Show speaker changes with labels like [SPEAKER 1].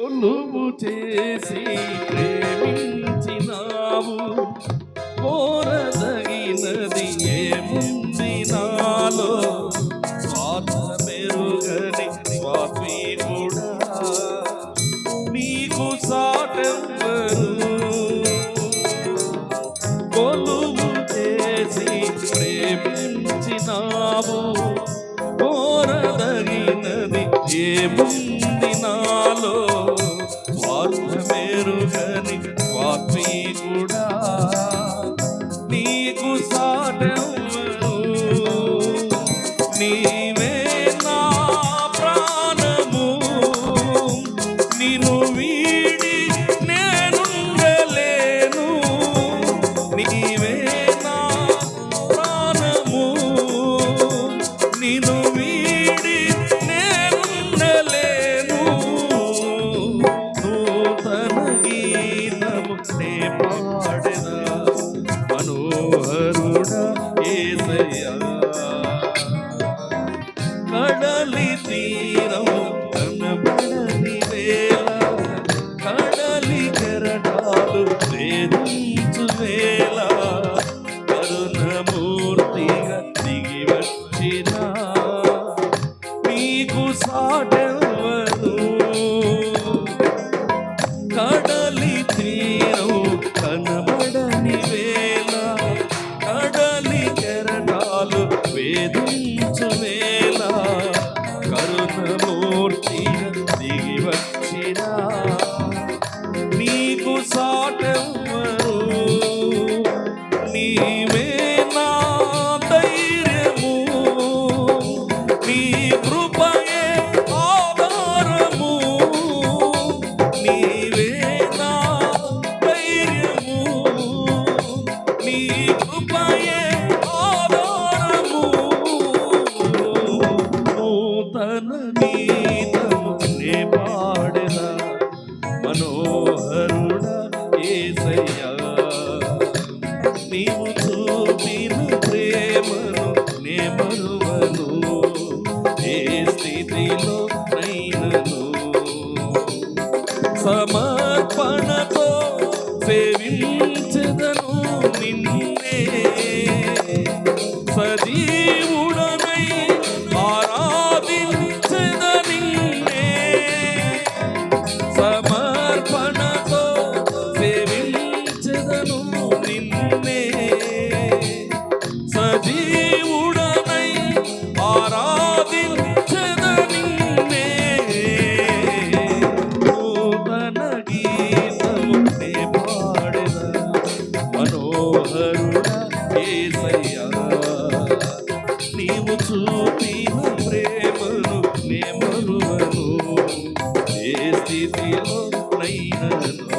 [SPEAKER 1] కొలువు చేసి ప్రేమించినావు. కోరదగినది ఏముంది నాలో? స్వార్థ మెరుగని స్వామి కూడా నీకు సాటెవ్వరు కొలువు చేసి ప్రేమించినావు. కోరదగినది ఏముంది గీతము నే పాడెదా మనోహరుడా కడలి తీరం కనబడని వేళ కడలి కెరటాలు వేధించు వేళ కరుణమూర్తిగా దిగి వచ్చిన నీకు సాటెవ్వరు నీ కృపయే ఆధారము. నూతన గీతము నే పాడెదా మనోహరుడా యేసయ్యా నీవు చూపిన ప్రేమను నే మరువను ఏ స్థితిలో నైనను సమర్పణతో సజీవుడనై ఆరాధించద నిన్నే. సమర్పణతో సేవించదను నిన్నే. స్థితిలో నైనను